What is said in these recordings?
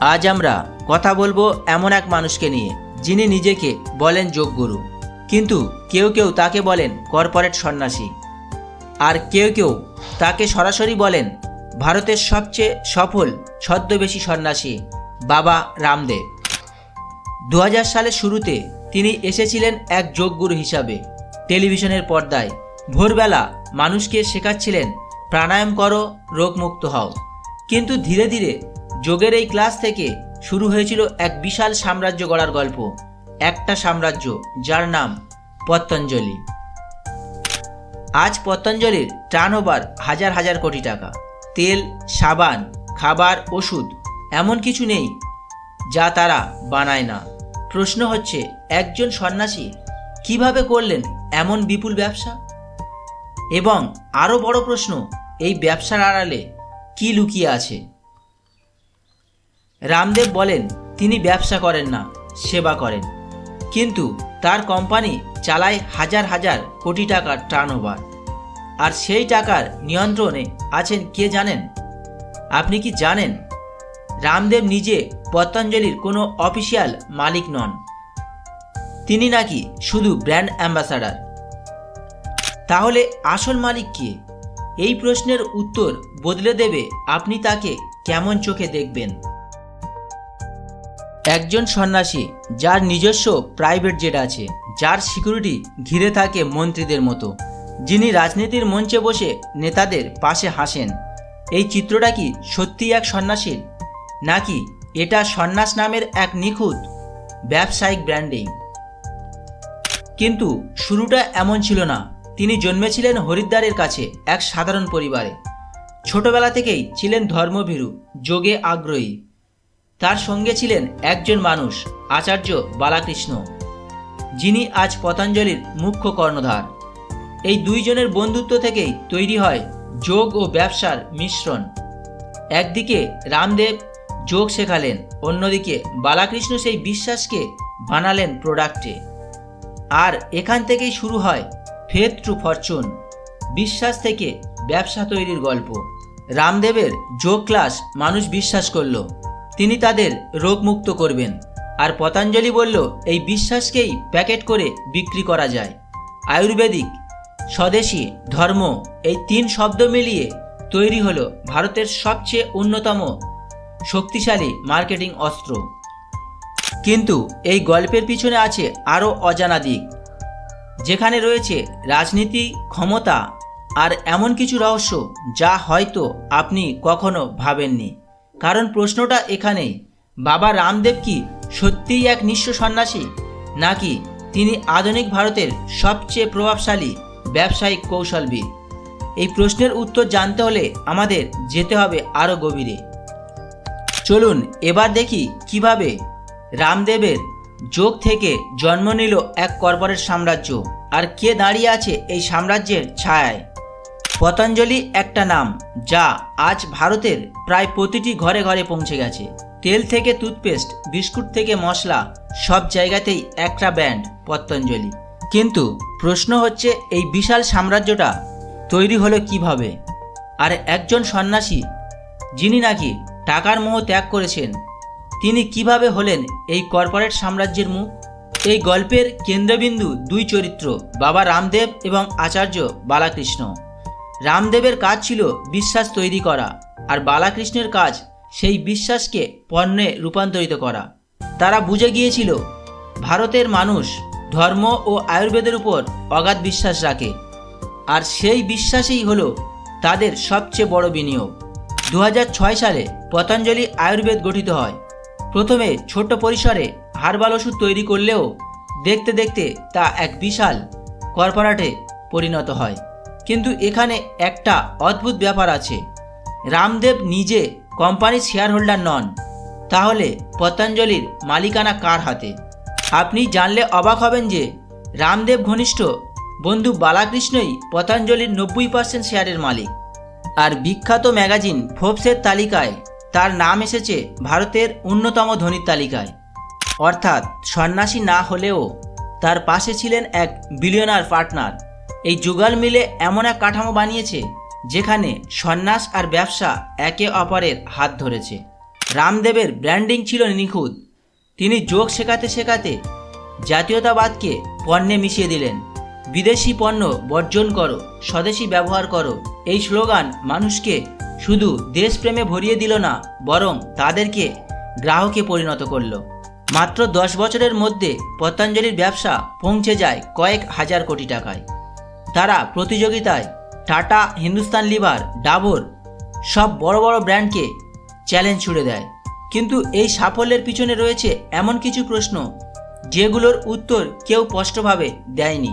আজ আমরা কথা বলব এমন এক মানুষকে নিয়ে, যিনি নিজেকে বলেন যোগগুরু। কিন্তু কেউ কেউ তাকে বলেন কর্পোরেট সন্ন্যাসী। আর কেউ কেউ তাকে সরাসরি বলেন ভারতের সবচেয়ে সফল, ছদ্মবেশী সন্ন্যাসী বাবা রামদেব। দু হাজার সালের শুরুতে তিনি এসেছিলেন এক যোগগুরু হিসাবে। টেলিভিশনের পর্দায় ভোরবেলা মানুষকে শেখাচ্ছিলেন, প্রাণায়াম করো, রোগমুক্ত হও। কিন্তু ধীরে ধীরে যোগের এই ক্লাস থেকে শুরু হয়েছিল এক বিশাল সাম্রাজ্য গড়ার গল্প। একটা সাম্রাজ্য, যার নাম পতঞ্জলি। আজ পতঞ্জলির টার্নওভার হাজার হাজার কোটি টাকা। তেল, সাবান, খাবার, ওষুধ, এমন কিছু নেই যা তারা বানায় না। প্রশ্ন হচ্ছে, একজন সন্ন্যাসী কীভাবে করলেন এমন বিপুল ব্যবসা? এবং আরও বড় প্রশ্ন, এই ব্যবসার আড়ালে কি লুকিয়ে আছে? রামদেব বলেন, তিনি ব্যবসা করেন না, সেবা করেন। কিন্তু তার কোম্পানি চালায় হাজার হাজার কোটি টাকার টার্নওভার আর সেই টাকার নিয়ন্ত্রণে আছেন কে জানেন? আপনি কি জানেন? রামদেব নিজে পতঞ্জলির কোনো অফিসিয়াল মালিক নন। তিনি নাকি শুধু ব্র্যান্ড অ্যাম্বাসাডার। তাহলে আসল মালিক কে? এই প্রশ্নের উত্তর বদলে দেবে আপনি তাকে কেমন চোখে দেখবেন? একজন সন্ন্যাসী যার নিজস্ব প্রাইভেট জেট আছে, যার সিকিউরিটি ঘিরে থাকে মন্ত্রীদের মতো। যিনি রাজনীতির মঞ্চে বসে নেতাদের পাশে হাসেন। এই চিত্রটা কি সত্যিই এক সন্ন্যাসীর? নাকি এটা সন্ন্যাস নামের এক নিখুঁত ব্যবসায়িক ব্র্যান্ডিং কিন্তু শুরুটা এমন ছিল না। তিনি জন্মেছিলেন হরিদ্বারের কাছে এক সাধারণ পরিবারে। ছোটবেলা থেকেই ছিলেন ধর্মভীরু, যোগে আগ্রহী। তার সঙ্গে ছিলেন একজন মানুষ, আচার্য বালাকৃষ্ণ, যিনি আজ পতঞ্জলির মুখ্য কর্ণধার। এই দুইজনের বন্ধুত্ব থেকেই তৈরি হয় যোগ ও ব্যবসার মিশ্রণ। একদিকে রামদেব যোগ শেখালেন, অন্যদিকে বালাকৃষ্ণ সেই বিশ্বাসকে বানালেন প্রোডাক্টে। আর এখান থেকেই শুরু হয় ফেথ টু ফরচুন, বিশ্বাস থেকে ব্যবসা তৈরির গল্প। রামদেবের যোগ ক্লাস মানুষ বিশ্বাস করল। তিনি তাদের রোগমুক্ত করবেন। আর পতঞ্জলি বলল, এই বিশ্বাসকেই প্যাকেট করে বিক্রি করা যায়। আয়ুর্বেদিক, স্বদেশী, ধর্ম, এই তিন শব্দ মিলিয়ে তৈরি হলো ভারতের সবচেয়ে অন্যতম শক্তিশালী মার্কেটিং অস্ত্র। কিন্তু এই গল্পের পিছনে আছে আরও অজানা দিক। যেখানে রয়েছে রাজনীতি, ক্ষমতা আর এমন কিছু রহস্য যা হয়তো আপনি কখনো ভাবেননি। কারণ প্রশ্নটা এখানেই, বাবা রামদেব কি সত্যিই এক নিঃস্ব সন্ন্যাসী? নাকি তিনি আধুনিক ভারতের সবচেয়ে প্রভাবশালী ব্যবসায়িক কৌশলবিদ? এই প্রশ্নের উত্তর জানতে হলে আমাদের যেতে হবে আরও গভীরে। চলুন এবার দেখি কীভাবে রামদেবের যোগ থেকে জন্ম নিল এক কর্পোরেট সাম্রাজ্য, আর কে দাঁড়িয়ে আছে এই সাম্রাজ্যের ছায়ায়। পতঞ্জলি একটা নাম, যা আজ ভারতের প্রায় প্রতিটি ঘরে ঘরে পৌঁছে গেছে। তেল থেকে টুথপেস্ট, বিস্কুট থেকে মশলা, সব জায়গাতেই একটা ব্যান্ড পতঞ্জলি। কিন্তু প্রশ্ন হচ্ছে, এই বিশাল সাম্রাজ্যটা তৈরি হলো কীভাবে? আর একজন সন্ন্যাসী, যিনি নাকি টাকার মোহ ত্যাগ করেছেন, তিনি কীভাবে হলেন এই কর্পোরেট সাম্রাজ্যের মুখ? এই গল্পের কেন্দ্রবিন্দু দুই চরিত্র, বাবা রামদেব এবং আচার্য বালাকৃষ্ণ। রামদেবের কাজ ছিল বিশ্বাস তৈরি করা আর বালাকৃষ্ণের কাজ সেই বিশ্বাসকে পণ্যে রূপান্তরিত করা। তারা বুঝে গিয়েছিল, ভারতের মানুষ ধর্ম ও আয়ুর্বেদের উপর অগাধ বিশ্বাস রাখে আর সেই বিশ্বাসই হল তাদের সবচেয়ে বড় বিনিয়োগ। দু হাজার ছয় সালে পতঞ্জলি আয়ুর্বেদ গঠিত হয়। প্রথমে ছোট্ট পরিসরে হার্বাল ওষুধ তৈরি করলেও দেখতে দেখতে তা এক বিশাল কর্পোরেটে পরিণত হয়। কিন্তু এখানে একটা অদ্ভুত ব্যাপার আছে। রামদেব নিজে কোম্পানির শেয়ার হোল্ডার নন। তাহলে পতঞ্জলির মালিকানা কার হাতে? আপনি জানলে অবাক হবেন যে রামদেব ঘনিষ্ঠ বন্ধু বালাকৃষ্ণই পতঞ্জলির নব্বই পার্সেন্ট শেয়ারের মালিক। আর বিখ্যাত ম্যাগাজিন ফোর্বসের তালিকায় তার নাম এসেছে ভারতের অন্যতম ধনীর তালিকায়। অর্থাৎ সন্ন্যাসী না হলেও তার পাশে ছিলেন এক বিলিয়নার পার্টনার এই যুগল মিলে এমন এক কাঠামো বানিয়েছে, যেখানে সন্ন্যাস আর ব্যবসা একে অপরের হাত ধরেছে। রামদেবের ব্র্যান্ডিং ছিল নিখুঁত। তিনি যোগ শেখাতে শেখাতে জাতীয়তাবাদকে পণ্যে মিশিয়ে দিলেন। বিদেশি পণ্য বর্জন করো, স্বদেশি ব্যবহার করো, এই স্লোগান মানুষকে শুধু দেশপ্রেমে ভরিয়ে দিল না, বরং তাদেরকে গ্রাহকে পরিণত করল। মাত্র দশ বছরের মধ্যে পতঞ্জলির ব্যবসা পৌঁছে যায় কয়েক হাজার কোটি টাকায়। তারা প্রতিযোগিতায় টাটা, হিন্দুস্তান লিভার, ডাবর সব বড় বড় ব্র্যান্ডকে চ্যালেঞ্জ ছুড়ে দেয়। কিন্তু এই সাফল্যের পিছনে রয়েছে এমন কিছু প্রশ্ন যেগুলোর উত্তর কেউ স্পষ্টভাবে দেয়নি।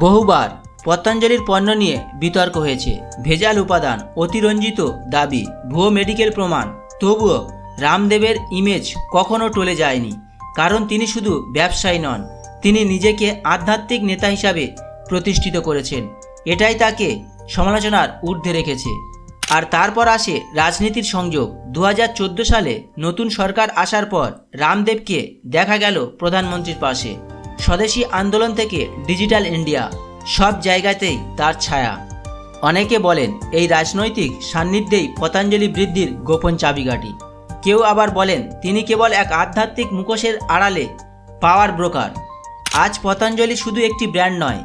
বহুবার পতঞ্জলির পণ্য নিয়ে বিতর্ক হয়েছে। ভেজাল উপাদান, অতিরঞ্জিত দাবি, ভুয়ো মেডিকেল প্রমাণ, তবুও রামদেবের ইমেজ কখনো টলে যায়নি। কারণ তিনি শুধু ব্যবসায়ী নন, তিনি নিজেকে আধ্যাত্মিক নেতা হিসাবে প্রতিষ্ঠিত করেছেন। এটাই তাকে সমালোচনার ঊর্ধ্বে রেখেছে। আর তারপর আসে রাজনীতির সংযোগ। দু হাজার চোদ্দ সালে নতুন সরকার আসার পর রামদেবকে দেখা গেল প্রধানমন্ত্রীর পাশে। স্বদেশী আন্দোলন থেকে ডিজিটাল ইন্ডিয়া, সব জায়গাতেই তার ছায়া। অনেকে বলেন এই রাজনৈতিক সান্নিধ্যেই পতঞ্জলি বৃদ্ধির গোপন চাবিকাঠি। কেউ আবার বলেন তিনি কেবল এক আধ্যাত্মিক মুখোশের আড়ালে পাওয়ার ব্রোকার। আজ পতঞ্জলি শুধু একটি ব্র্যান্ড নয়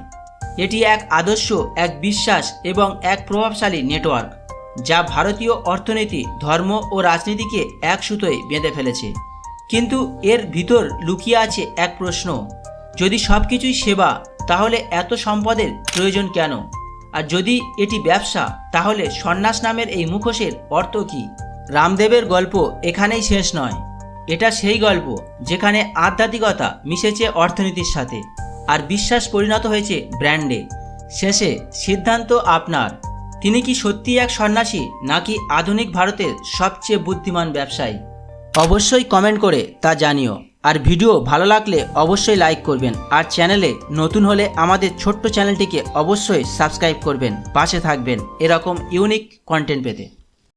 এটি এক আদর্শ, এক বিশ্বাস এবং এক প্রভাবশালী নেটওয়ার্ক, যা ভারতীয় অর্থনীতি, ধর্ম ও রাজনীতিকে এক সুতোয় বেঁধে ফেলেছে। কিন্তু এর ভিতর লুকিয়ে আছে এক প্রশ্ন, যদি সব কিছুই সেবা, তাহলে এত সম্পদের প্রয়োজন কেন? আর যদি এটি ব্যবসা, তাহলে সন্ন্যাস নামের এই মুখোশের অর্থ কী? রামদেবের গল্প এখানেই শেষ নয়। এটা সেই গল্প, যেখানে আধ্যাত্মিকতা মিশেছে অর্থনীতির সাথে। আর বিশ্বাস পরিণত হয়েছে ব্র্যান্ডে। শেষে সিদ্ধান্ত আপনার। তিনি কি সত্যি এক সন্ন্যাসী, নাকি আধুনিক ভারতের সবচেয়ে বুদ্ধিমান ব্যবসায়ী? অবশ্যই কমেন্ট করে তা জানিও। আর ভিডিও ভালো লাগলে অবশ্যই লাইক করবেন। আর চ্যানেলে নতুন হলে আমাদের ছোট্ট চ্যানেলটিকে অবশ্যই সাবস্ক্রাইব করবেন। পাশে থাকবেন এরকম ইউনিক কন্টেন্ট পেতে।